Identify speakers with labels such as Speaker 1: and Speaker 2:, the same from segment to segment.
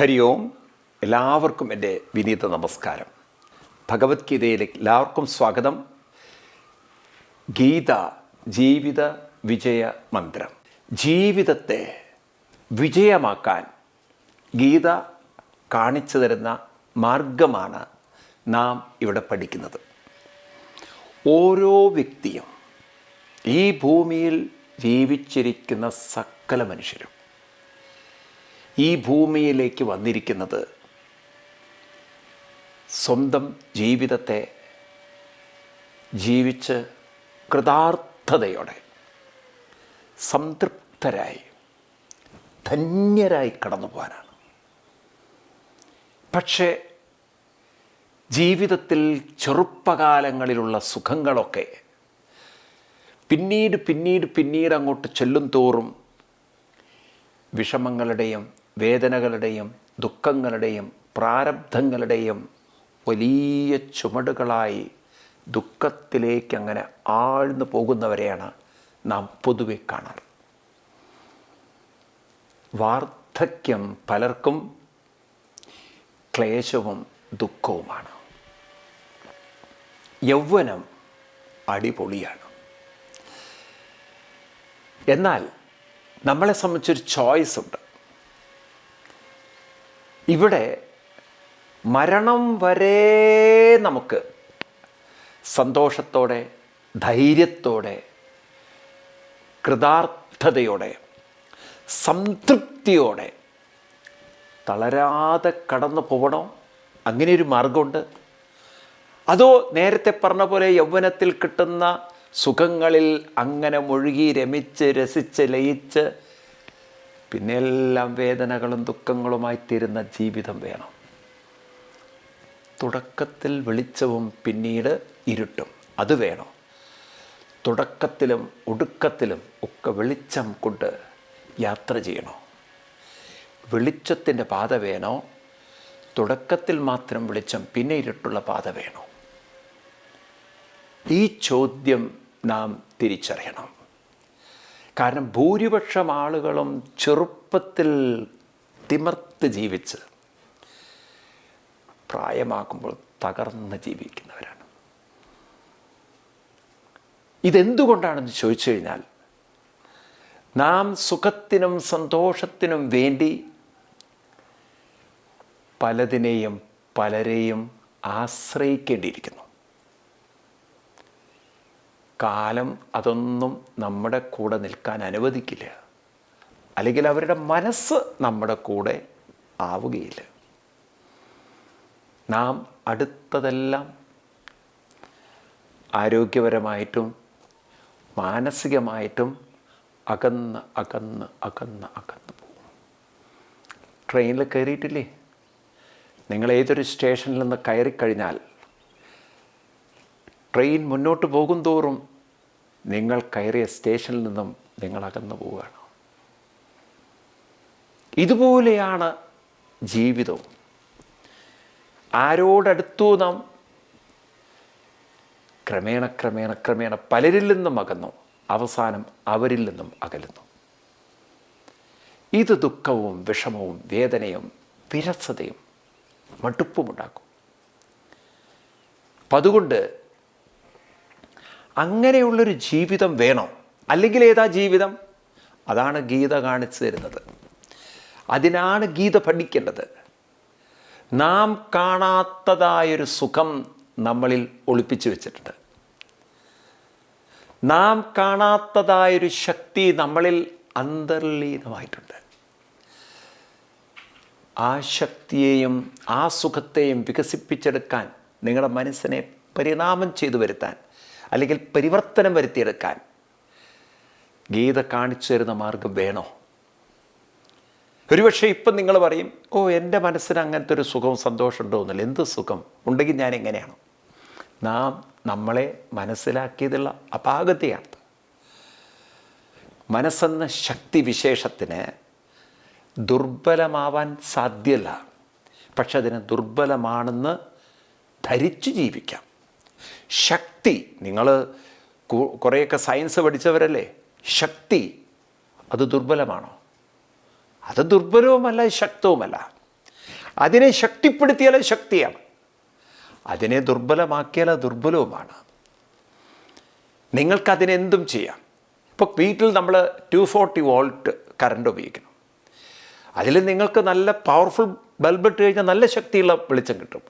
Speaker 1: ഹരി ഓം എല്ലാവർക്കും എന്റെ വിനീത നമസ്കാരം. ഭഗവത്ഗീതയിലേക്ക് എല്ലാവർക്കും സ്വാഗതം. ഗീത ജീവിത വിജയ മന്ത്രം. ജീവിതത്തെ വിജയമാക്കാൻ ഗീത കാണിച്ചു തരുന്ന മാർഗമാണ് നാം ഇവിടെ പഠിക്കുന്നത്. ഓരോ വ്യക്തിയും ഈ ഭൂമിയിൽ ജീവിച്ചിരിക്കുന്ന സകല മനുഷ്യരും ഈ ഭൂമിയിലേക്ക് വന്നിരിക്കുന്നത് സ്വന്തം ജീവിതത്തെ ജീവിച്ച് കൃതാർത്ഥതയോടെ സംതൃപ്തരായി ധന്യരായി കടന്നു പോകാനാണ്. പക്ഷേ ജീവിതത്തിൽ ചെറുപ്പകാലങ്ങളിലുള്ള സുഖങ്ങളൊക്കെ പിന്നീട് പിന്നീട് പിന്നീട് അങ്ങോട്ട് ചെല്ലും തോറും വിഷമങ്ങളുടെയും വേദനകളുടെയും ദുഃഖങ്ങളുടെയും പ്രാരബ്ധങ്ങളുടെയും വലിയ ചുമടുകളായി ദുഃഖത്തിലേക്ക് അങ്ങനെ ആഴ്ന്നു പോകുന്നവരെയാണ് നാം പൊതുവെ കാണാറ് വാർദ്ധക്യം പലർക്കും ക്ലേശവും ദുഃഖവുമാണ്. യൗവനം അടിപൊളിയാണ്. എന്നാൽ നമ്മളെ സംബന്ധിച്ചൊരു ചോയ്സ് ഉണ്ട്. ഇവിടെ മരണം വരെ നമുക്ക് സന്തോഷത്തോടെ ധൈര്യത്തോടെ കൃതാർത്ഥതയോടെ സംതൃപ്തിയോടെ തളരാതെ കടന്നു പോകണോ? അങ്ങനെ ഒരു മാർഗമുണ്ട്. അതോ നേരത്തെ പറഞ്ഞ പോലെ യൗവനത്തിൽ കിട്ടുന്ന സുഖങ്ങളിൽ അങ്ങനെ മുഴുകി രമിച്ച് രസിച്ച് ലയിച്ച് പിന്നെ എല്ലാം വേദനകളും ദുഃഖങ്ങളുമായി തീരുന്ന ജീവിതം വേണം. തുടക്കത്തിൽ വെളിച്ചവും പിന്നീട് ഇരുട്ടും. അത് വേണം. തുടക്കത്തിലും ഒടുക്കത്തിലും ഒക്കെ വെളിച്ചം കൊണ്ട് യാത്ര ചെയ്യണോ. വെളിച്ചത്തിന്റെ പാത വേണോ? തുടക്കത്തിൽ മാത്രം വെളിച്ചം പിന്നെ ഇരുട്ടുള്ള പാത വേണോ? ഈ ചോദ്യം നാം തിരിച്ചറിയണം. കാരണം ഭൂരിപക്ഷം ആളുകളും ചെറുപ്പത്തിൽ തിമർത്ത് ജീവിച്ച് പ്രായമാക്കുമ്പോൾ തകർന്ന് ജീവിക്കുന്നവരാണ്. ഇതെന്തുകൊണ്ടാണെന്ന് ചോദിച്ചു കഴിഞ്ഞാൽ നാം സുഖത്തിനും സന്തോഷത്തിനും വേണ്ടി പലതിനെയും പലരെയും ആശ്രയിക്കേണ്ടിയിരിക്കുന്നു. കാലം അതൊന്നും നമ്മുടെ കൂടെ നിൽക്കാൻ അനുവദിക്കില്ല. അല്ലെങ്കിൽ അവരുടെ മനസ്സ് നമ്മുടെ കൂടെ ആവുകയില്ല. നാം അടുത്തതെല്ലാം ആരോഗ്യപരമായിട്ടും മാനസികമായിട്ടും അകന്ന് അകന്ന് അകന്ന് അകന്ന് പോകും. ട്രെയിനിൽ കയറിയിട്ടില്ലേ? നിങ്ങൾ ഏതൊരു സ്റ്റേഷനിൽ നിന്ന് കയറിക്കഴിഞ്ഞാൽ ട്രെയിൻ മുന്നോട്ട് പോകും തോറും നിങ്ങൾ കയറിയ സ്റ്റേഷനിൽ നിന്നും നിങ്ങൾ അകന്നു പോവുകയാണ്. ഇതുപോലെയാണ് ജീവിതവും. ആരോടടുത്തു നാം ക്രമേണ ക്രമേണ ക്രമേണ പലരിൽ നിന്നും അകന്നു. അവസാനം അവരിൽ നിന്നും അകലുന്നു. ഇത് ദുഃഖവും വിഷമവും വേദനയും വിരസതയും മടുപ്പുമുണ്ടാക്കും. അപ്പം അതുകൊണ്ട് അങ്ങനെയുള്ളൊരു ജീവിതം വേണോ? അല്ലെങ്കിൽ ഏതാ ജീവിതം? അതാണ് ഗീത കാണിച്ചു തരുന്നത്. അതിനാണ് ഗീത പഠിക്കേണ്ടത്. നാം കാണാത്തതായൊരു സുഖം നമ്മളിൽ ഒളിപ്പിച്ചു വെച്ചിട്ടുണ്ട്. നാം കാണാത്തതായൊരു ശക്തി നമ്മളിൽ അന്തർലീനമായിട്ടുണ്ട്. ആ ശക്തിയെയും ആ സുഖത്തെയും വികസിപ്പിച്ചെടുക്കാൻ നിങ്ങളുടെ മനസ്സിനെ പരിണാമം ചെയ്തു വരുത്താൻ അല്ലെങ്കിൽ പരിവർത്തനം വരുത്തിയെടുക്കാൻ. ഗീത കാണിച്ചു തരുന്ന മാർഗം വേണോ? ഒരുപക്ഷെ ഇപ്പം നിങ്ങൾ പറയും ഓ എന്റെ മനസ്സിന് അങ്ങനത്തെ ഒരു സുഖവും സന്തോഷം ഉണ്ടോന്നില്ല എന്ത് സുഖം? ഉണ്ടെങ്കിൽ ഞാൻ എങ്ങനെയാണ്? നാം നമ്മളെ മനസ്സിലാക്കിയതുള്ള അപാകതയാണ്. മനസ്സെന്ന ശക്തി വിശേഷത്തിന് ദുർബലമാവാൻ സാധ്യല്ല. പക്ഷെ അതിന് ദുർബലമാണെന്ന് ധരിച്ചു ജീവിക്കാം. ശക്തി. നിങ്ങൾ കുറേയൊക്കെ സയൻസ് പഠിച്ചവരല്ലേ? ശക്തി. അത് ദുർബലമാണോ? അത് ദുർബലവുമല്ല ശക്തവുമല്ല. അതിനെ ശക്തിപ്പെടുത്തിയാൽ ശക്തിയാണ്. അതിനെ ദുർബലമാക്കിയാൽ ദുർബലവുമാണ്. നിങ്ങൾക്കതിനെന്തും ചെയ്യാം. ഇപ്പോൾ വീട്ടിൽ നമ്മൾ ടു ഫോർട്ടി വോൾട്ട് കറണ്ട് ഉപയോഗിക്കണം. അതിൽ നിങ്ങൾക്ക് നല്ല പവർഫുൾ ബൾബ് ഇട്ട് കഴിഞ്ഞാൽ നല്ല ശക്തിയുള്ള വെളിച്ചം കിട്ടും.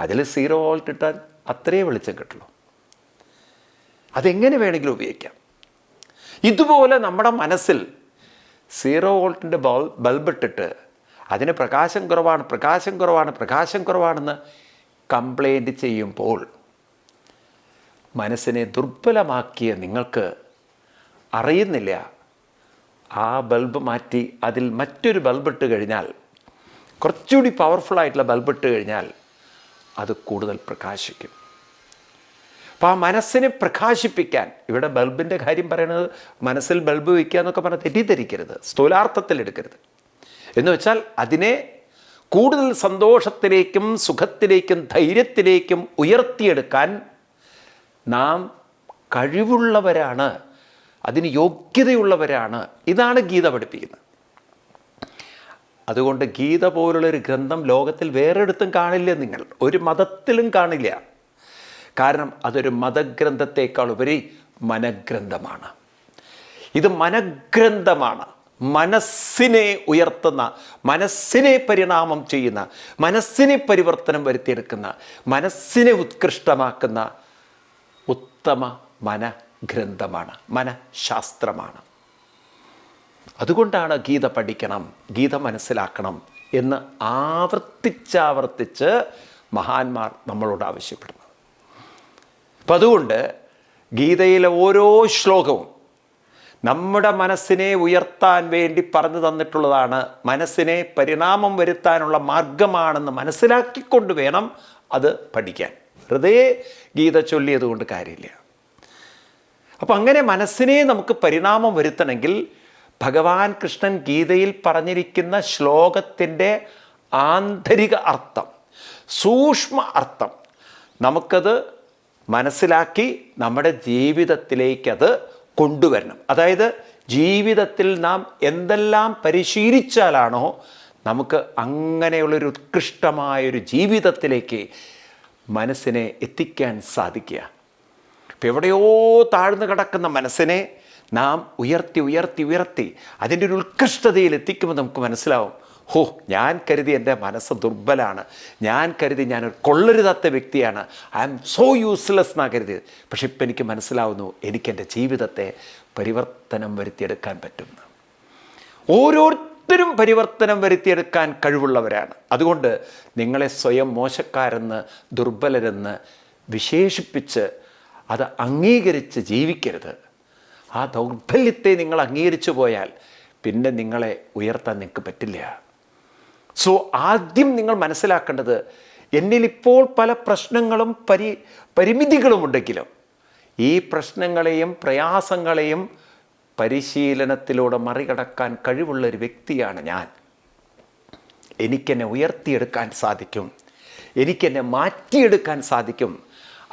Speaker 1: അതിൽ സീറോ വോൾട്ട് ഇട്ടാൽ അത്രയേ വെളിച്ചം കിട്ടുള്ളൂ. അതെങ്ങനെ വേണമെങ്കിലും ഉപയോഗിക്കാം. ഇതുപോലെ നമ്മുടെ മനസ്സിൽ സീറോ വോൾട്ടിന്റെ ബൾ ബൾബിട്ടിട്ട് അതിന് പ്രകാശം കുറവാണ് പ്രകാശം കുറവാണ് പ്രകാശം കുറവാണെന്ന് കംപ്ലൈന്റ് ചെയ്യുമ്പോൾ മനസ്സിനെ ദുർബലമാക്കിയ നിങ്ങൾക്ക് അറിയുന്നില്ല. ആ ബൾബ് മാറ്റി അതിൽ മറ്റൊരു ബൾബിട്ട് കഴിഞ്ഞാൽ കുറച്ചുകൂടി പവർഫുൾ ആയിട്ടുള്ള ബൾബ് ഇട്ട് കഴിഞ്ഞാൽ അത് കൂടുതൽ പ്രകാശിക്കും. അപ്പോൾ ആ മനസ്സിനെ പ്രകാശിപ്പിക്കാൻ ഇവിടെ ബൾബിന്റെ കാര്യം പറയുന്നത് മനസ്സിൽ ബൾബ് വയ്ക്കുക എന്നൊക്കെ പറഞ്ഞാൽ തെറ്റിദ്ധരിക്കരുത് സ്ഥൂലാർത്ഥത്തിൽ എടുക്കരുത്. എന്ന് വെച്ചാൽ അതിനെ കൂടുതൽ സന്തോഷത്തിലേക്കും സുഖത്തിലേക്കും ധൈര്യത്തിലേക്കും ഉയർത്തിയെടുക്കാൻ നാം കഴിവുള്ളവരാണ് അതിന് യോഗ്യതയുള്ളവരാണ്. ഇതാണ് ഗീത പഠിപ്പിക്കുന്നത്. അതുകൊണ്ട് ഗീത പോലുള്ളൊരു ഗ്രന്ഥം ലോകത്തിൽ വേറെടുത്തും കാണില്ല നിങ്ങൾ ഒരു മതത്തിലും കാണില്ല. കാരണം അതൊരു മതഗ്രന്ഥത്തേക്കാൾ ഉപരി മനഗ്രന്ഥമാണ്. ഇത് മനഗ്രന്ഥമാണ്. മനസ്സിനെ ഉയർത്തുന്ന മനസ്സിനെ പരിണാമം ചെയ്യുന്ന മനസ്സിനെ പരിവർത്തനം വരുത്തിയെടുക്കുന്ന മനസ്സിനെ ഉത്കൃഷ്ടമാക്കുന്ന ഉത്തമ മനഗ്രന്ഥമാണ്. മനഃശാസ്ത്രമാണ്. അതുകൊണ്ടാണ് ഗീത പഠിക്കണം ഗീത മനസ്സിലാക്കണം എന്ന് ആവർത്തിച്ചാവർത്തിച്ച് മഹാന്മാർ നമ്മളോട് ആവശ്യപ്പെടുന്നത് അപ്പം അതുകൊണ്ട് ഗീതയിലെ ഓരോ ശ്ലോകവും നമ്മുടെ മനസ്സിനെ ഉയർത്താൻ വേണ്ടി പറഞ്ഞു തന്നിട്ടുള്ളതാണ്. മനസ്സിനെ പരിണാമം വരുത്താനുള്ള മാർഗമാണെന്ന് മനസ്സിലാക്കിക്കൊണ്ട് വേണം അത് പഠിക്കാൻ. വെറുതെ ഗീത ചൊല്ലിയത് കൊണ്ട് കാര്യമില്ല. അപ്പം അങ്ങനെ മനസ്സിനെ നമുക്ക് പരിണാമം വരുത്തണമെങ്കിൽ ഭഗവാൻ കൃഷ്ണൻ ഗീതയിൽ പറഞ്ഞിരിക്കുന്ന ശ്ലോകത്തിന്റെ ആന്തരിക അർത്ഥം സൂക്ഷ്മ അർത്ഥം നമുക്കത് മനസ്സിലാക്കി നമ്മുടെ ജീവിതത്തിലേക്കത് കൊണ്ടുവരണം. അതായത് ജീവിതത്തിൽ നാം എന്തെല്ലാം പരിശീലിച്ചാലാണോ നമുക്ക് അങ്ങനെയുള്ളൊരു ഉത്കൃഷ്ടമായൊരു ജീവിതത്തിലേക്ക് മനസ്സിനെ എത്തിക്കാൻ സാധിക്കുക. ഇപ്പം എവിടെയോ താഴ്ന്നു കിടക്കുന്ന മനസ്സിനെ നാം ഉയർത്തി ഉയർത്തി ഉയർത്തി അതിന്റെ ഒരു ഉത്കൃഷ്ടതയിൽ എത്തിക്കുമ്പോൾ നമുക്ക് മനസ്സിലാവും ഹോ ഞാൻ കരുതി എന്റെ മനസ്സ് ദുർബലാണ്. ഞാൻ കരുതി ഞാനൊരു കൊള്ളരുതാത്ത വ്യക്തിയാണ്. ഐ ആം സോ യൂസ്ലെസ് എന്നാണ് കരുതിയത്. പക്ഷെ ഇപ്പം എനിക്ക് മനസ്സിലാവുന്നു എനിക്കെന്റെ ജീവിതത്തെ പരിവർത്തനം വരുത്തിയെടുക്കാൻ പറ്റുന്നു ഓരോരുത്തരും പരിവർത്തനം വരുത്തിയെടുക്കാൻ കഴിവുള്ളവരാണ്. അതുകൊണ്ട് നിങ്ങളെ സ്വയം മോശക്കാരെന്ന് ദുർബലരെന്ന് വിശേഷിപ്പിച്ച് അത് അംഗീകരിച്ച് ജീവിക്കരുത്. ആ ദൗർബല്യത്തെ നിങ്ങൾ അംഗീകരിച്ചു പോയാൽ പിന്നെ നിങ്ങളെ ഉയർത്താൻ നിങ്ങൾക്ക് പറ്റില്ല. സോ ആദ്യം നിങ്ങൾ മനസ്സിലാക്കേണ്ടത് എന്നിൽ ഇപ്പോൾ പല പ്രശ്നങ്ങളും പരി പരിമിതികളും ഉണ്ടെങ്കിലും ഈ പ്രശ്നങ്ങളെയും പ്രയാസങ്ങളെയും പരിശീലനത്തിലൂടെ മറികടക്കാൻ കഴിവുള്ള ഒരു വ്യക്തിയാണ് ഞാൻ. എനിക്കെന്നെ ഉയർത്തിയെടുക്കാൻ സാധിക്കും. എനിക്കെന്നെ മാറ്റിയെടുക്കാൻ സാധിക്കും.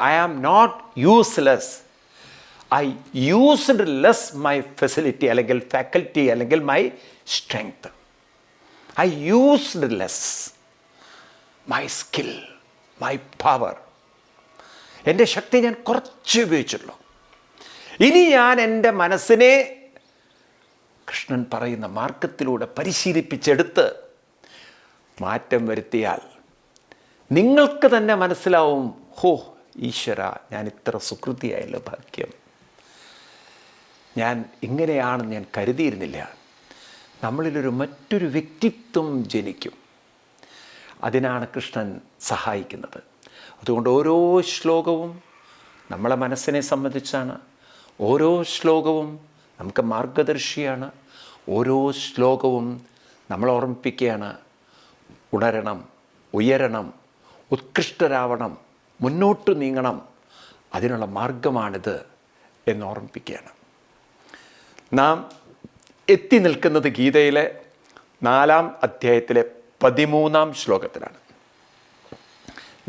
Speaker 1: I am not useless I used less my facility അല്ലെങ്കിൽ ഫാക്കൽറ്റി അല്ലെങ്കിൽ my strength I used less my skill my power എന്റെ ശക്തി ഞാൻ കുറച്ച് ഉപയോഗിച്ചുള്ളൂ ഇനി ഞാൻ എന്റെ മനസ്സിനെ കൃഷ്ണൻ പറയുന്ന മാർഗത്തിലൂടെ പരിശീലിപ്പിച്ചെടുത്ത് മാറ്റം വരുത്തിയാൽ നിങ്ങൾക്ക് തന്നെ മനസ്സിലാവും ഹോ ഈശ്വര ഞാൻ ഇത്ര സുകൃതിയായല്ലോ ഭാഗ്യം. ഞാൻ ഇങ്ങനെയാണെന്ന് ഞാൻ കരുതിയിരുന്നില്ല. നമ്മളിലൊരു മറ്റൊരു വ്യക്തിത്വം ജനിക്കും. അതിനാണ് കൃഷ്ണൻ സഹായിക്കുന്നത്. അതുകൊണ്ട് ഓരോ ശ്ലോകവും നമ്മളെ മനസ്സിനെ സംബന്ധിച്ചാണ്. ഓരോ ശ്ലോകവും നമുക്ക് മാർഗദർശിയാണ്. ഓരോ ശ്ലോകവും നമ്മൾ ഓർമ്മിപ്പിക്കുകയാണ്. ഉണരണം ഉയരണം ഉത്കൃഷ്ടരാവണം മുന്നോട്ട് നീങ്ങണം അതിനുള്ള മാർഗമാണിത് എന്ന് ഓർമ്മിപ്പിക്കുകയാണ്. നാം എത്തി നിൽക്കുന്നത് ഗീതയിലെ നാലാം അധ്യായത്തിലെ പതിമൂന്നാം ശ്ലോകത്തിലാണ്.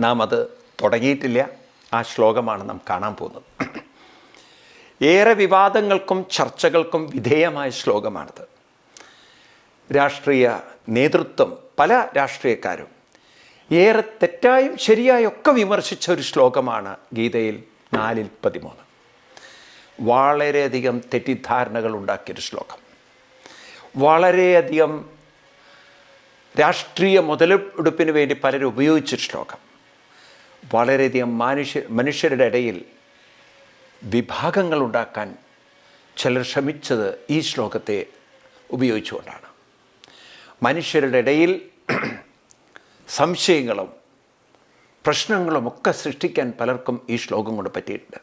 Speaker 1: നാം അത് തുടങ്ങിയിട്ടില്ല. ആ ശ്ലോകമാണ് നാം കാണാൻ പോകുന്നത്. ഏറെ വിവാദങ്ങൾക്കും ചർച്ചകൾക്കും വിധേയമായ ശ്ലോകമാണിത്. രാഷ്ട്രീയ നേതൃത്വം പല രാഷ്ട്രീയക്കാരും ഏറെ തെറ്റായും ശരിയായും ഒക്കെ വിമർശിച്ച ഒരു ശ്ലോകമാണ് ഗീതയിൽ നാലിൽ പതിമൂന്ന്. വളരെയധികം തെറ്റിദ്ധാരണകൾ ഉണ്ടാക്കിയൊരു ശ്ലോകം. വളരെയധികം രാഷ്ട്രീയ മുതലെടുപ്പിന് വേണ്ടി പലരും ഉപയോഗിച്ച ശ്ലോകം. വളരെയധികം മനുഷ്യ മനുഷ്യരുടെ ഇടയിൽ വിഭാഗങ്ങൾ ഉണ്ടാക്കാൻ ചിലർ ശ്രമിച്ചത് ഈ ശ്ലോകത്തെ ഉപയോഗിച്ചുകൊണ്ടാണ്. മനുഷ്യരുടെ ഇടയിൽ സംശയങ്ങളും പ്രശ്നങ്ങളും ഒക്കെ സൃഷ്ടിക്കാൻ പലർക്കും ഈ ശ്ലോകം കൊണ്ട് പറ്റിയിട്ടുണ്ട്.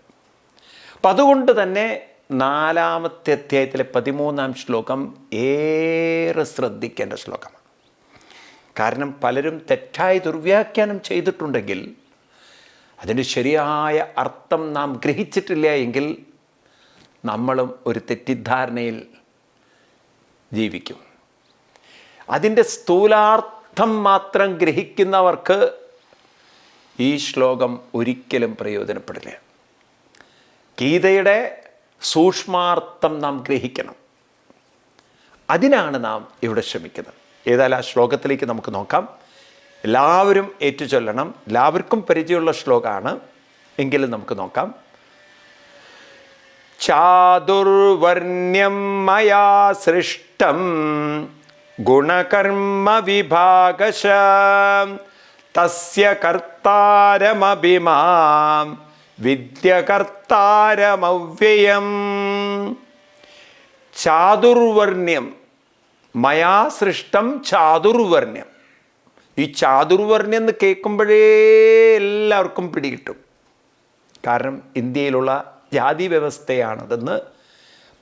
Speaker 1: അപ്പം അതുകൊണ്ട് തന്നെ നാലാമത്തെ അധ്യായത്തിലെ പതിമൂന്നാം ശ്ലോകം ഏറെ ശ്രദ്ധിക്കേണ്ട ശ്ലോകമാണ്. കാരണം പലരും തെറ്റായി ദുർവ്യാഖ്യാനം ചെയ്തിട്ടുണ്ടെങ്കിൽ അതിന്റെ ശരിയായ അർത്ഥം നാം ഗ്രഹിച്ചിട്ടില്ല എങ്കിൽ നമ്മളും ഒരു തെറ്റിദ്ധാരണയിൽ ജീവിക്കും. അതിന്റെ സ്ഥൂലാർത്ഥം മാത്രം ഗ്രഹിക്കുന്നവർക്ക് ഈ ശ്ലോകം ഒരിക്കലും പ്രയോജനപ്പെടില്ല. ഗീതയുടെ സൂക്ഷ്മാർത്ഥം നാം ഗ്രഹിക്കണം. അതിനാണ് നാം ഇവിടെ ശ്രമിക്കുന്നത്. ഏതായാലും ആ ശ്ലോകത്തിലേക്ക് നമുക്ക് നോക്കാം. എല്ലാവരും ഏറ്റുചൊല്ലണം. എല്ലാവർക്കും പരിചയമുള്ള ശ്ലോകമാണ് എങ്കിലും നമുക്ക് നോക്കാം. ചാതുർവർണ്യം മയാ സൃഷ്ടം ഗുണകർമ്മ വിഭാഗശ. തസ്യ കർത്താരമഭിമാം. വിദ്യകർത്താരമവ്യയം. ചാതുർവർണ്യം. മയാ സൃഷ്ടം ചാതുർവർണ്യം. ഈ ചാതുർവർണ്യം എന്ന് കേൾക്കുമ്പോഴേ എല്ലാവർക്കും പിടികിട്ടും. കാരണം ഇന്ത്യയിലുള്ള ജാതി വ്യവസ്ഥയാണതെന്ന്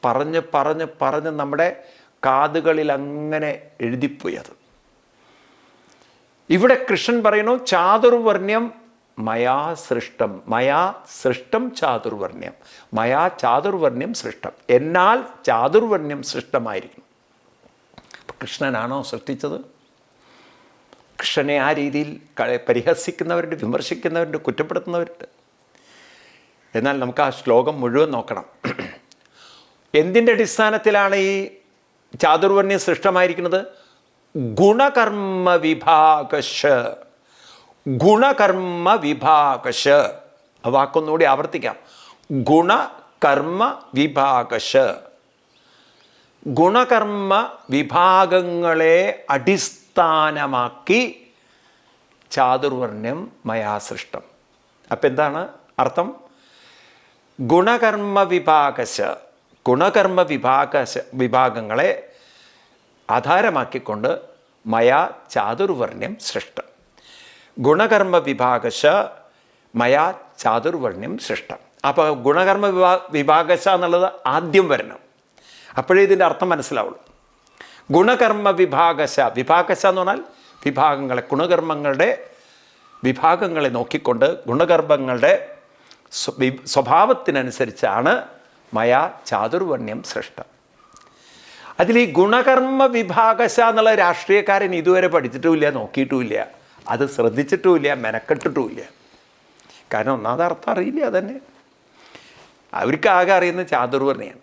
Speaker 1: പറഞ്ഞ് പറഞ്ഞ് പറഞ്ഞ് നമ്മുടെ കാതുകളിൽ അങ്ങനെ എഴുതിപ്പോയത്. ഇവിടെ കൃഷ്ണൻ പറയണു ചാതുർവർണ്യം മയാ സൃഷ്ടം മയാ സൃഷ്ടം ചാതുർവർണ്യം മയാ ചാതുർവർണ്യം സൃഷ്ടം. എന്നാൽ ചാതുർവർണ്യം സൃഷ്ടമായിരിക്കും കൃഷ്ണനാണോ സൃഷ്ടിച്ചത്? കൃഷ്ണനെ ആ രീതിയിൽ പരിഹസിക്കുന്നവരുണ്ട് വിമർശിക്കുന്നവരുണ്ട് കുറ്റപ്പെടുത്തുന്നവരുണ്ട്. എന്നാൽ നമുക്ക് ആ ശ്ലോകം മുഴുവൻ നോക്കണം. എന്തിന്റെ അടിസ്ഥാനത്തിലാണ് ഈ ചാതുർവർണ്യം സൃഷ്ടമായിരിക്കുന്നത്? ഗുണകർമ്മ വിഭാഗശ. ഗുണകർമ്മ വിഭാകശ് വാക്കൊന്നുകൂടി ആവർത്തിക്കാം. ഗുണകർമ്മ വിഭാകശ് ഗുണകർമ്മ വിഭാഗങ്ങളെ അടിസ്ഥാനമാക്കി ചാതുർവർണ്യം മയാസൃഷ്ടം. അപ്പം എന്താണ് അർത്ഥം? ഗുണകർമ്മ വിഭാകശ ഗുണകർമ്മ വിഭാഗ വിഭാഗങ്ങളെ ആധാരമാക്കിക്കൊണ്ട് മയാ ചാതുർവർണ്യം സൃഷ്ടം. ഗുണകർമ്മ വിഭാഗശ മയാ ചാതുർവർണ്യം സൃഷ്ടം. അപ്പോൾ ഗുണകർമ്മ വിഭാ വിഭാഗശ എന്നുള്ളത് ആദ്യം വരണം. അപ്പോഴേ ഇതിന്റെ അർത്ഥം മനസ്സിലാവുള്ളൂ. ഗുണകർമ്മ വിഭാഗശ വിഭാഗശ എന്ന് പറഞ്ഞാൽ വിഭാഗങ്ങളെ ഗുണകർമ്മങ്ങളുടെ വിഭാഗങ്ങളെ നോക്കിക്കൊണ്ട് ഗുണകർമ്മങ്ങളുടെ സ്വഭാവത്തിനനുസരിച്ചാണ് മയാ ചാതുർവർണ്യം സൃഷ്ടം. അതിൽ ഈ ഗുണകർമ്മ വിഭാഗശ എന്നുള്ള രാഷ്ട്രീയക്കാരൻ ഇതുവരെ പഠിച്ചിട്ടുമില്ല നോക്കിയിട്ടുമില്ല. അത് ശ്രദ്ധിച്ചിട്ടുമില്ല മെനക്കെട്ടിട്ടുമില്ല. കാരണം ഒന്നാമത് അർത്ഥം അറിയില്ല അതന്നെ. അവർക്ക് ആകെ അറിയുന്ന ചാതുർവർണയാണ്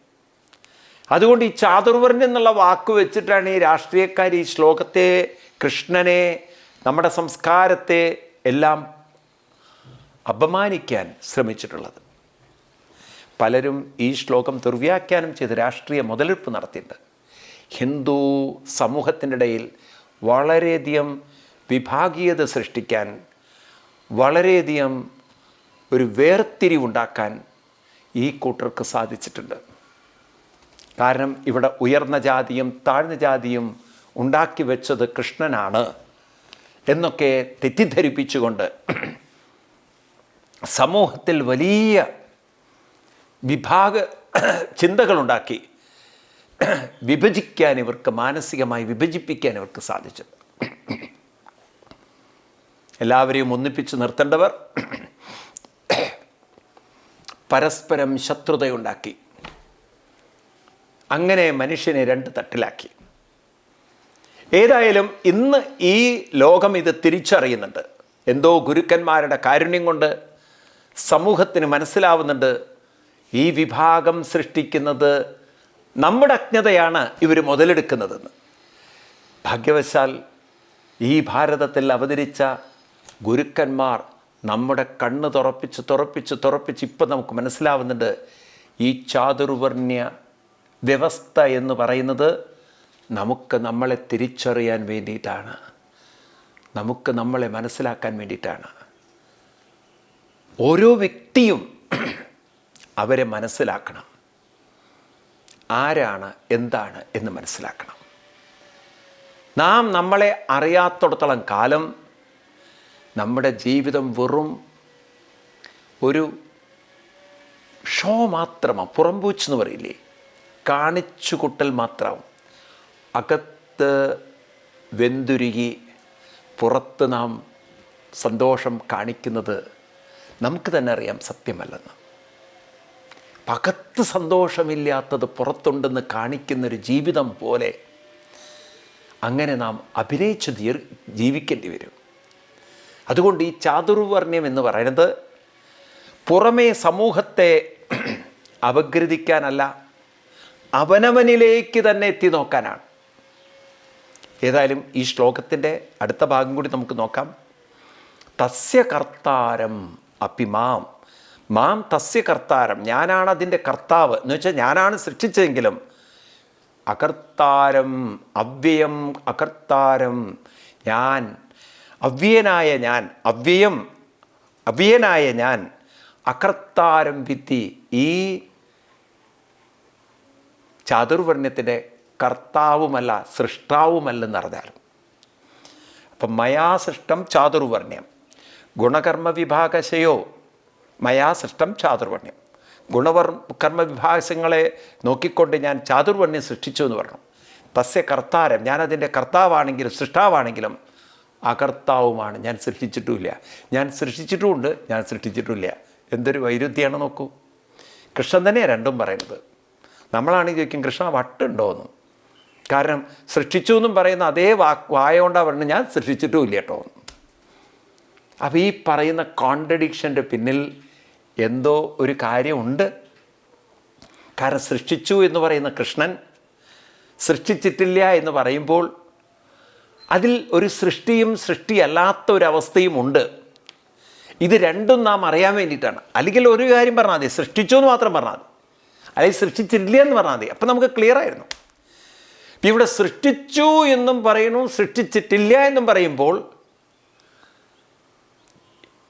Speaker 1: അതുകൊണ്ട് ഈ ചാതുർവർണ എന്നുള്ള വാക്ക് വെച്ചിട്ടാണ് ഈ രാഷ്ട്രീയക്കാർ ഈ ശ്ലോകത്തെ കൃഷ്ണനെ നമ്മുടെ സംസ്കാരത്തെ എല്ലാം അപമാനിക്കാൻ ശ്രമിച്ചിട്ടുള്ളത്. പലരും ഈ ശ്ലോകം ദുർവ്യാഖ്യാനം ചെയ്ത് രാഷ്ട്രീയ മുതലെടുപ്പ് നടത്തിയിട്ടുണ്ട്. ഹിന്ദു സമൂഹത്തിനിടയിൽ വളരെയധികം വിഭാഗീയത സൃഷ്ടിക്കാൻ വളരെയധികം ഒരു വേർതിരിവുണ്ടാക്കാൻ ഈ കൂട്ടർക്ക് സാധിച്ചിട്ടുണ്ട്. കാരണം ഇവിടെ ഉയർന്ന ജാതിയും താഴ്ന്ന ജാതിയും ഉണ്ടാക്കി വെച്ചത് കൃഷ്ണനാണ് എന്നൊക്കെ തെറ്റിദ്ധരിപ്പിച്ചുകൊണ്ട് സമൂഹത്തിൽ വലിയ വിഭാഗ ചിന്തകളുണ്ടാക്കി വിഭജിക്കാൻ ഇവർക്ക് മാനസികമായി വിഭജിപ്പിക്കാൻ ഇവർക്ക് സാധിച്ചു. എല്ലാവരെയും ഒന്നിപ്പിച്ച് നിർത്തേണ്ടവർ പരസ്പരം ശത്രുതയുണ്ടാക്കി. അങ്ങനെ മനുഷ്യനെ രണ്ട് തട്ടിലാക്കി. ഏതായാലും ഇന്ന് ഈ ലോകം ഇത് തിരിച്ചറിയുന്നുണ്ട്. എന്തോ ഗുരുക്കന്മാരുടെ കാരുണ്യം കൊണ്ട് സമൂഹത്തിന് മനസ്സിലാവുന്നുണ്ട്. ഈ വിഭാഗം സൃഷ്ടിക്കുന്നത് നമ്മുടെ അജ്ഞതയാണ് ഇവർ മുതലെടുക്കുന്നതെന്ന്. ഭാഗ്യവശാൽ ഈ ഭാരതത്തിൽ അവതരിച്ച ഗുരുക്കന്മാർ നമ്മുടെ കണ്ണ് തുറപ്പിച്ച് തുറപ്പിച്ച് തുറപ്പിച്ച് ഇപ്പം നമുക്ക് മനസ്സിലാവുന്നുണ്ട് ഈ ചാതുർവർണ്യ വ്യവസ്ഥ എന്ന് പറയുന്നത് നമുക്ക് നമ്മളെ തിരിച്ചറിയാൻ വേണ്ടിയിട്ടാണ്. നമുക്ക് നമ്മളെ മനസ്സിലാക്കാൻ വേണ്ടിയിട്ടാണ്. ഓരോ വ്യക്തിയും അവരെ മനസ്സിലാക്കണം. ആരാണ് എന്താണ് എന്ന് മനസ്സിലാക്കണം. നാം നമ്മളെ അറിയാത്തിടത്തോളം കാലം നമ്മുടെ ജീവിതം വെറും ഒരു ഷോ മാത്രമാണ് പുറംപൂച്ച് എന്ന് പറയില്ലേ? കാണിച്ചു കുട്ടൽ മാത്രമാവും. അകത്ത് വെന്തുരുകി പുറത്ത് നാം സന്തോഷം കാണിക്കുന്നത് നമുക്ക് തന്നെ അറിയാം സത്യമല്ലെന്ന്. പകത്ത് സന്തോഷമില്ലാത്തത് പുറത്തുണ്ടെന്ന് കാണിക്കുന്നൊരു ജീവിതം പോലെ അങ്ങനെ നാം അഭിനയിച്ച് ജീവിക്കേണ്ടി വരും. അതുകൊണ്ട് ഈ ചാതുർവർണ്യം എന്ന് പറയുന്നത് പുറമേ സമൂഹത്തെ അപഗ്രഥിക്കാനല്ല അവനവനിലേക്ക് തന്നെ എത്തി നോക്കാനാണ്. ഏതായാലും ഈ ശ്ലോകത്തിന്റെ അടുത്ത ഭാഗം കൂടി നമുക്ക് നോക്കാം. തസ്യ കർത്താരം അപ്പിമാം മാം. തസ്യ കർത്താരം. ഞാനാണ് അതിന്റെ കർത്താവ്. എന്ന് വെച്ചാൽ ഞാനാണ് സൃഷ്ടിച്ചതെങ്കിലും അകർത്താരം അവ്യയം അകർത്താരം ഞാൻ അവ്യയനായ ഞാൻ അവ്യയം അവ്യയനായ ഞാൻ അകർത്താരം വിത്തി ഈ ചാതുർവർണത്തിന്റെ കർത്താവുമല്ല സൃഷ്ടാവുമല്ലെന്ന് അറിഞ്ഞാലും. അപ്പം മയാ സൃഷ്ടം ചാതുർവർണ്യം ഗുണകർമ്മ വിഭാഗശയോ മയാ സൃഷ്ടം ചാതുർവർണ്യം ഗുണവർ കർമ്മ വിഭാഗങ്ങളെ നോക്കിക്കൊണ്ട് ഞാൻ ചാതുർവർണ്യം സൃഷ്ടിച്ചു എന്ന് പറഞ്ഞു. തസ്യ കർത്താരം ഞാനതിന്റെ കർത്താവാണെങ്കിലും സൃഷ്ടാവാണെങ്കിലും അകർത്താവുമാണ്. ഞാൻ സൃഷ്ടിച്ചിട്ടുമില്ല. ഞാൻ സൃഷ്ടിച്ചിട്ടുമുണ്ട് ഞാൻ സൃഷ്ടിച്ചിട്ടുമില്ല. എന്തൊരു വൈരുദ്ധ്യമാണ് നോക്കൂ. കൃഷ്ണൻ തന്നെയാണ് രണ്ടും പറയുന്നത്. നമ്മളാണ് ചോദിക്കും കൃഷ്ണ വട്ടുണ്ടോ കാരണം സൃഷ്ടിച്ചു എന്നും പറയുന്ന അതേ വാ വായ കൊണ്ടാണ് ഞാൻ സൃഷ്ടിച്ചിട്ടുമില്ല കേട്ടോ അപ്പോൾ ഈ പറയുന്ന കോൺട്രഡിക്ഷന്റെ പിന്നിൽ എന്തോ ഒരു കാര്യമുണ്ട്. കാരണം സൃഷ്ടിച്ചു എന്ന് പറയുന്ന കൃഷ്ണൻ സൃഷ്ടിച്ചിട്ടില്ല എന്ന് പറയുമ്പോൾ അതിൽ ഒരു സൃഷ്ടിയും സൃഷ്ടിയല്ലാത്ത ഒരവസ്ഥയും ഉണ്ട്. ഇത് രണ്ടും നാം അറിയാൻ വേണ്ടിയിട്ടാണ്. അല്ലെങ്കിൽ ഒരു കാര്യം പറഞ്ഞാൽ മതി. സൃഷ്ടിച്ചു എന്ന് മാത്രം പറഞ്ഞാൽ മതി. അല്ലെങ്കിൽ സൃഷ്ടിച്ചില്ല എന്ന് പറഞ്ഞാൽ മതി. അപ്പം നമുക്ക് ക്ലിയർ ആയിരുന്നു. ഇപ്പം ഇവിടെ സൃഷ്ടിച്ചു എന്നും പറയുന്നു സൃഷ്ടിച്ചിട്ടില്ല എന്നും പറയുമ്പോൾ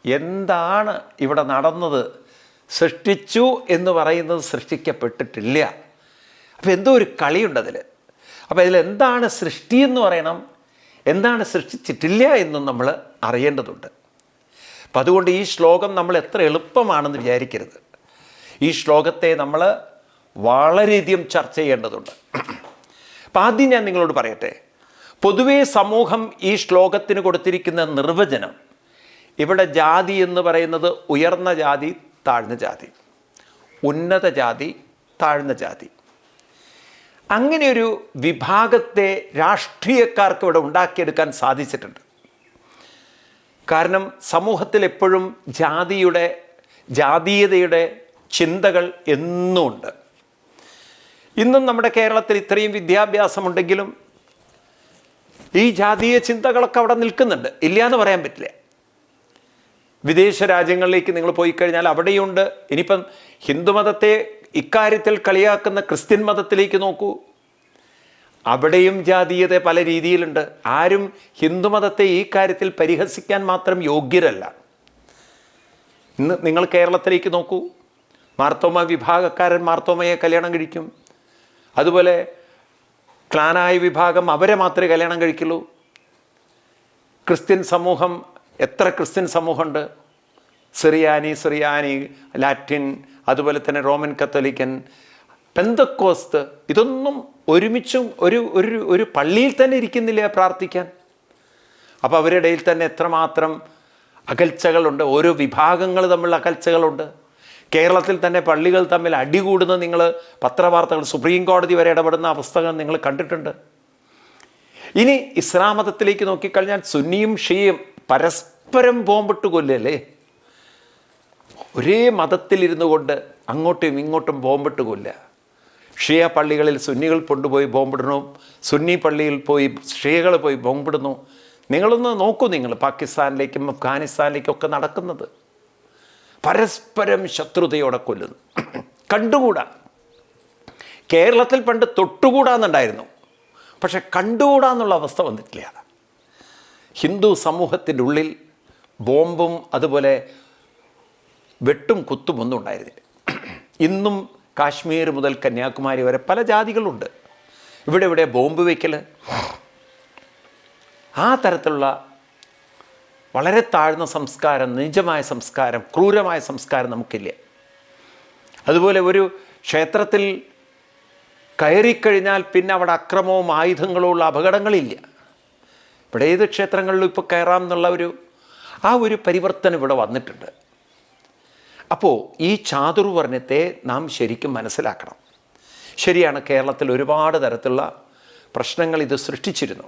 Speaker 1: എന്താണ് ഇവിടെ നടന്നത്? സൃഷ്ടിച്ചു എന്ന് പറയുന്നത് സൃഷ്ടിക്കപ്പെട്ടിട്ടില്ല. അപ്പോൾ എന്തോ ഒരു കളിയുണ്ട് അതിൽ അപ്പോൾ ഇതിൽ എന്താണ് സൃഷ്ടി എന്ന് പറയണം? എന്താണ് സൃഷ്ടിച്ചിട്ടില്ല എന്നും നമ്മൾ അറിയേണ്ടതുണ്ട്. അപ്പം അതുകൊണ്ട് ഈ ശ്ലോകം നമ്മൾ എത്ര എളുപ്പമാണെന്ന് വിചാരിക്കരുത്. ഈ ശ്ലോകത്തെ നമ്മൾ വളരെയധികം ചർച്ച ചെയ്യേണ്ടതുണ്ട്. അപ്പം ആദ്യം ഞാൻ നിങ്ങളോട് പറയട്ടെ. പൊതുവേ സമൂഹം ഈ ശ്ലോകത്തിന് കൊടുത്തിരിക്കുന്ന നിർവചനം ഇവിടെ ജാതി എന്ന് പറയുന്നത് ഉയർന്ന ജാതി താഴ്ന്ന ജാതി ഉന്നത ജാതി താഴ്ന്ന ജാതി. അങ്ങനെ ഒരു വിഭാഗത്തെ രാഷ്ട്രീയക്കാർക്ക് ഇവിടെ ഉണ്ടാക്കിയെടുക്കാൻ സാധിച്ചിട്ടുണ്ട്. കാരണം സമൂഹത്തിൽ എപ്പോഴും ജാതിയുടെ ജാതീയതയുടെ ചിന്തകൾ എന്നുമുണ്ട്. ഇന്നും നമ്മുടെ കേരളത്തിൽ ഇത്രയും വിദ്യാഭ്യാസമുണ്ടെങ്കിലും ഈ ജാതീയ ചിന്തകളൊക്കെ അവിടെ നിൽക്കുന്നുണ്ട്. ഇല്ല എന്ന് പറയാൻ പറ്റില്ല. വിദേശ രാജ്യങ്ങളിലേക്ക് നിങ്ങൾ പോയി കഴിഞ്ഞാൽ അവിടെയുണ്ട്. ഇനിയിപ്പം ഹിന്ദുമതത്തെ ഇക്കാര്യത്തിൽ കളിയാക്കുന്ന ക്രിസ്ത്യൻ മതത്തിലേക്ക് നോക്കൂ. അവിടെയും ജാതീയത പല രീതിയിലുണ്ട്. ആരും ഹിന്ദുമതത്തെ ഈ കാര്യത്തിൽ പരിഹസിക്കാൻ മാത്രം യോഗ്യരല്ല. ഇന്ന് നിങ്ങൾ കേരളത്തിലേക്ക് നോക്കൂ. മാർത്തോമ വിഭാഗക്കാരൻ മാർത്തോമയെ കല്യാണം കഴിക്കും. അതുപോലെ ക്ലാനായ വിഭാഗം അവരെ മാത്രമേ കല്യാണം കഴിക്കുള്ളൂ. ക്രിസ്ത്യൻ സമൂഹം എത്ര ക്രിസ്ത്യൻ സമൂഹമുണ്ട്? സിറിയാനി സിറിയാനി ലാറ്റിൻ അതുപോലെ തന്നെ റോമൻ കത്തോലിക്കൻ പെന്തക്കോസ്ത് ഇതൊന്നും ഒരുമിച്ചും ഒരു ഒരു ഒരു പള്ളിയിൽ തന്നെ ഇരിക്കുന്നില്ല പ്രാർത്ഥിക്കാൻ. അപ്പോൾ അവരുടെ ഇടയിൽ തന്നെ എത്രമാത്രം അകൽച്ചകളുണ്ട്. ഓരോ വിഭാഗങ്ങൾ തമ്മിലുള്ള അകൽച്ചകളുണ്ട്. കേരളത്തിൽ തന്നെ പള്ളികൾ തമ്മിൽ അടികൂടുന്ന നിങ്ങൾ പത്രവാർത്തകൾ സുപ്രീം കോടതി വരെ ഇടപെടുന്ന അവസ്ഥകൾ നിങ്ങൾ കണ്ടിട്ടുണ്ട്. ഇനി ഇസ്ലാം മതത്തിലേക്ക് നോക്കിക്കഴിഞ്ഞാൽ സുന്നിയും ഷിയും പരസ്പരം ബോംബിട്ട് കൊല്ലല്ലേ ഒരേ മതത്തിലിരുന്നു കൊണ്ട് അങ്ങോട്ടും ഇങ്ങോട്ടും ബോംബിട്ട് കൊല്ലുക ഷിയ പള്ളികളിൽ സുന്നികൾ കൊണ്ടുപോയി ബോംബിടണു സുന്നി പള്ളിയിൽ പോയി ഷിയകൾ പോയി ബോംബിടുന്നു. നിങ്ങളൊന്ന് നോക്കൂ നിങ്ങൾ പാകിസ്ഥാനിലേക്കും അഫ്ഗാനിസ്ഥാനിലേക്കും ഒക്കെ നടക്കുന്നത്. പരസ്പരം ശത്രുതയോടെ കൊല്ലുന്നു. കണ്ടുകൂടാ. കേരളത്തിൽ പണ്ട് തൊട്ടുകൂടാന്നുണ്ടായിരുന്നു. പക്ഷെ കണ്ടുകൂടാന്നുള്ള അവസ്ഥ വന്നിട്ടില്ല. ഹിന്ദു സമൂഹത്തിന്റെ ഉള്ളിൽ ബോംബും അതുപോലെ വെട്ടും കുത്തും ഒന്നും ഉണ്ടായിരുന്നില്ല. ഇന്നും കാശ്മീർ മുതൽ കന്യാകുമാരി വരെ പല ജാതികളുണ്ട്. ഇവിടെ ഇവിടെ ബോംബ് വയ്ക്കൽ ആ തരത്തിലുള്ള വളരെ താഴ്ന്ന സംസ്കാരം നിജമായ സംസ്കാരം ക്രൂരമായ സംസ്കാരം നമുക്കില്ല. അതുപോലെ ഒരു ക്ഷേത്രത്തിൽ കയറിക്കഴിഞ്ഞാൽ പിന്നെ അവിടെ അക്രമവും ആയുധങ്ങളോ ഉള്ള അപകടങ്ങളില്ല. ഇവിടെ ഏത് ക്ഷേത്രങ്ങളിലും ഇപ്പോൾ കയറാം എന്നുള്ള ഒരു ആ ഒരു പരിവർത്തനം ഇവിടെ വന്നിട്ടുണ്ട്. അപ്പോൾ ഈ ചാതുർവർണത്തെ നാം ശരിക്കും മനസ്സിലാക്കണം. ശരിയാണ് കേരളത്തിൽ ഒരുപാട് തരത്തിലുള്ള പ്രശ്നങ്ങൾ ഇത് സൃഷ്ടിച്ചിരുന്നു.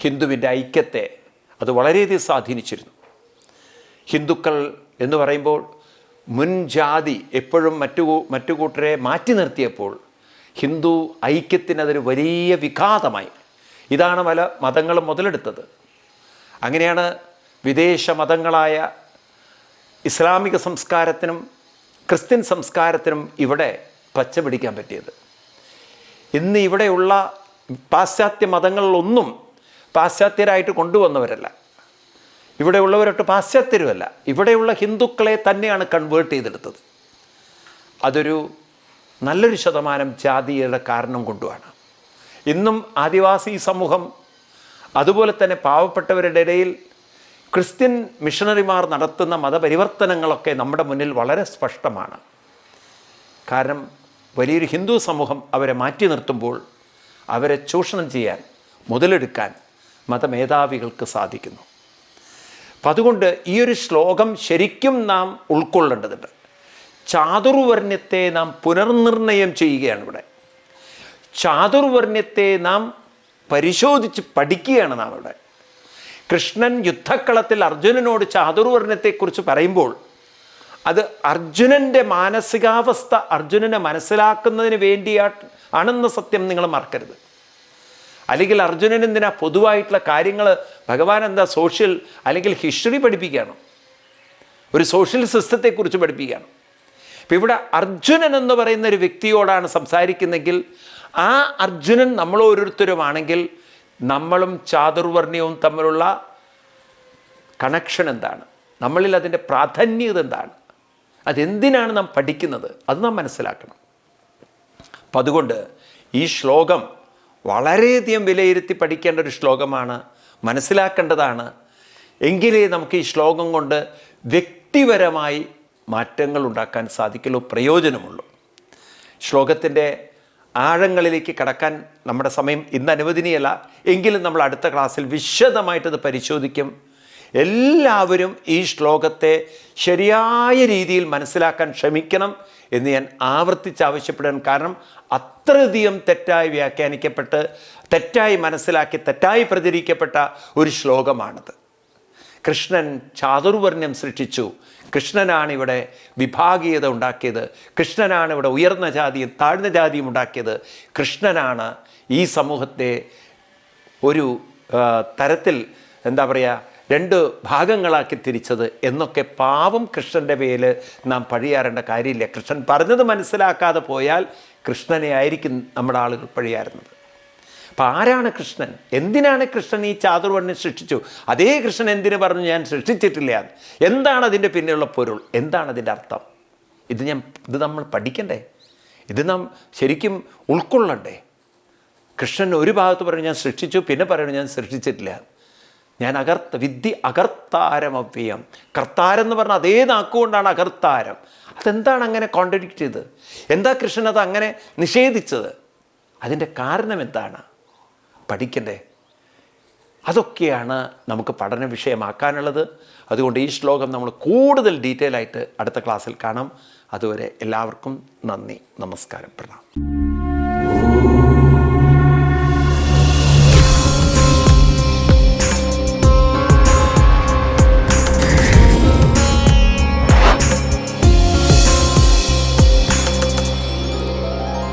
Speaker 1: ഹിന്ദുവിന്റെ ഐക്യത്തെ അത് വളരെയധികം സ്വാധീനിച്ചിരുന്നു. ഹിന്ദുക്കൾ എന്ന് പറയുമ്പോൾ മുൻജാതി എപ്പോഴും മറ്റു മറ്റു കൂട്ടരെ മാറ്റി നിർത്തിയപ്പോൾ ഹിന്ദു ഐക്യത്തിന് അതൊരു വലിയ വിഘാതമായി. ഇതാണ് പല മതങ്ങളും മുതലെടുത്തത്. അങ്ങനെയാണ് വിദേശ മതങ്ങളായ ഇസ്ലാമിക സംസ്കാരത്തിനും ക്രിസ്ത്യൻ സംസ്കാരത്തിനും ഇവിടെ പച്ചപിടിക്കാൻ പറ്റിയത്. ഇന്ന് ഇവിടെയുള്ള പാശ്ചാത്യ മതങ്ങളിലൊന്നും പാശ്ചാത്യരായിട്ട് കൊണ്ടുവന്നവരല്ല. ഇവിടെയുള്ളവരൊട്ട് പാശ്ചാത്യരുമല്ല. ഇവിടെയുള്ള ഹിന്ദുക്കളെ തന്നെയാണ് കൺവേർട്ട് ചെയ്തെടുത്തത്. അതൊരു നല്ലൊരു ശതമാനം ജാതിയുടെ കാരണം കൊണ്ടുമാണ്. ഇന്നും ആദിവാസി സമൂഹം അതുപോലെ തന്നെ പാവപ്പെട്ടവരുടെ ഇടയിൽ ക്രിസ്ത്യൻ മിഷണറിമാർ നടത്തുന്ന മതപരിവർത്തനങ്ങളൊക്കെ നമ്മുടെ മുന്നിൽ വളരെ സ്പഷ്ടമാണ്. കാരണം വലിയൊരു ഹിന്ദു സമൂഹം അവരെ മാറ്റി നിർത്തുമ്പോൾ അവരെ ചൂഷണം ചെയ്യാൻ മുതലെടുക്കാൻ മതമേധാവികൾക്ക് സാധിക്കുന്നു. അപ്പം അതുകൊണ്ട് ഈ ഒരു ശ്ലോകം ശരിക്കും നാം ഉൾക്കൊള്ളേണ്ടതുണ്ട്. ചാതുർവർണ്യത്തെ നാം പുനർനിർണയം ചെയ്യുകയാണ് ഇവിടെ. ചാതുർവർണ്യത്തെ നാം പരിശോധിച്ച് പഠിക്കുകയാണ് നാം ഇവിടെ. കൃഷ്ണൻ യുദ്ധക്കളത്തിൽ അർജുനനോട് ചാതുർവർണത്തെക്കുറിച്ച് പറയുമ്പോൾ അത് അർജുനന്റെ മാനസികാവസ്ഥ അർജുനനെ മനസ്സിലാക്കുന്നതിന് വേണ്ടിയാ ആണെന്ന സത്യം നിങ്ങൾ മറക്കരുത്. അല്ലെങ്കിൽ അർജുനൻ എന്തിനാ പൊതുവായിട്ടുള്ള കാര്യങ്ങൾ ഭഗവാൻ എന്താ സോഷ്യൽ അല്ലെങ്കിൽ ഹിസ്റ്ററി പഠിപ്പിക്കുകയാണ്? ഒരു സോഷ്യൽ സിസ്റ്റത്തെക്കുറിച്ച് പഠിപ്പിക്കുകയാണ്? അപ്പം ഇവിടെ അർജുനൻ എന്ന് പറയുന്ന ഒരു വ്യക്തിയോടാണ് സംസാരിക്കുന്നെങ്കിൽ ആ അർജുനൻ നമ്മൾ ഓരോരുത്തരുമാണെങ്കിൽ നമ്മളും ചാതുർവർണയവും തമ്മിലുള്ള കണക്ഷൻ എന്താണ്? നമ്മളിൽ അതിന്റെ പ്രാധാന്യത എന്താണ് അതെന്തിനാണ് നാം പഠിക്കുന്നത്? അത് നാം മനസ്സിലാക്കണം. അപ്പം അതുകൊണ്ട് ഈ ശ്ലോകം വളരെയധികം വിലയിരുത്തി പഠിക്കേണ്ട ഒരു ശ്ലോകമാണ് മനസ്സിലാക്കേണ്ടതാണ്. എങ്കിലേ നമുക്ക് ഈ ശ്ലോകം കൊണ്ട് വ്യക്തിപരമായി മാറ്റങ്ങൾ ഉണ്ടാക്കാൻ സാധിക്കുള്ളൂ പ്രയോജനമുള്ളൂ. ശ്ലോകത്തിന്റെ ആഴങ്ങളിലേക്ക് കടക്കാൻ നമ്മുടെ സമയം ഇന്ന് അനുവദനീയല്ല. എങ്കിലും നമ്മൾ അടുത്ത ക്ലാസ്സിൽ വിശദമായിട്ടത് പരിശോധിക്കും. എല്ലാവരും ഈ ശ്ലോകത്തെ ശരിയായ രീതിയിൽ മനസ്സിലാക്കാൻ ശ്രമിക്കണം എന്ന് ഞാൻ ആവർത്തിച്ച് ആവശ്യപ്പെടാൻ കാരണം അത്രയധികം തെറ്റായി വ്യാഖ്യാനിക്കപ്പെട്ട് തെറ്റായി മനസ്സിലാക്കി തെറ്റായി പ്രചരിക്കപ്പെട്ട ഒരു ശ്ലോകമാണിത്. കൃഷ്ണൻ ചാതുർവർണ്യം സൃഷ്ടിച്ചു. കൃഷ്ണനാണ് ഇവിടെ വിഭാഗീയത ഉണ്ടാക്കിയത് കൃഷ്ണനാണ് ഇവിടെ ഉയർന്ന ജാതിയും താഴ്ന്ന ജാതിയും ഉണ്ടാക്കിയത്. കൃഷ്ണനാണ് ഈ സമൂഹത്തെ ഒരു തരത്തിൽ എന്താ പറയുക രണ്ട് ഭാഗങ്ങളാക്കി തിരിച്ചത് എന്നൊക്കെ പാവം കൃഷ്ണന്റെ പേരിൽ നാം പഴിയാറേണ്ട കാര്യമില്ല. കൃഷ്ണൻ പറഞ്ഞത് മനസ്സിലാക്കാതെ പോയാൽ കൃഷ്ണനെ ആയിരിക്കും നമ്മുടെ ആളുകൾ പഴിയാറുന്നത്. അപ്പം ആരാണ് കൃഷ്ണൻ? എന്തിനാണ് കൃഷ്ണൻ ഈ ചാതുർവർണൻ സൃഷ്ടിച്ചു? അതേ കൃഷ്ണൻ എന്തിനു പറഞ്ഞു ഞാൻ സൃഷ്ടിച്ചിട്ടില്ല എന്താണ് അതിന്റെ പിന്നിലുള്ള പൊരുൾ? എന്താണ് അതിന്റെ അർത്ഥം? ഇത് ഞാൻ ഇത് നമ്മൾ പഠിക്കണ്ടേ? ഇത് നാം ശരിക്കും ഉൾക്കൊള്ളണ്ടേ? കൃഷ്ണൻ ഒരു ഭാഗത്ത് പറഞ്ഞു ഞാൻ സൃഷ്ടിച്ചു പിന്നെ പറയണു ഞാൻ സൃഷ്ടിച്ചിട്ടില്ല. ഞാൻ അകർത്ത വിദ്യ അകർത്താരമവ്യയം കർത്താരം എന്ന് പറഞ്ഞാൽ അതേ നാക്കുകൊണ്ടാണ് അകർത്താരം. അതെന്താണ് അങ്ങനെ കോൺട്രഡിക്റ്റ് ചെയ്തത്? എന്താ കൃഷ്ണൻ അത് അങ്ങനെ നിഷേധിച്ചത്? അതിന്റെ കാരണം എന്താണ്? പഠിക്കണ്ടേ? അതൊക്കെയാണ് നമുക്ക് പഠന വിഷയമാക്കാനുള്ളത്. അതുകൊണ്ട് ഈ ശ്ലോകം നമ്മൾ കൂടുതൽ ഡീറ്റെയിൽ ആയിട്ട് അടുത്ത ക്ലാസ്സിൽ കാണാം. അതുവരെ എല്ലാവർക്കും നന്ദി നമസ്കാരം പ്രണാം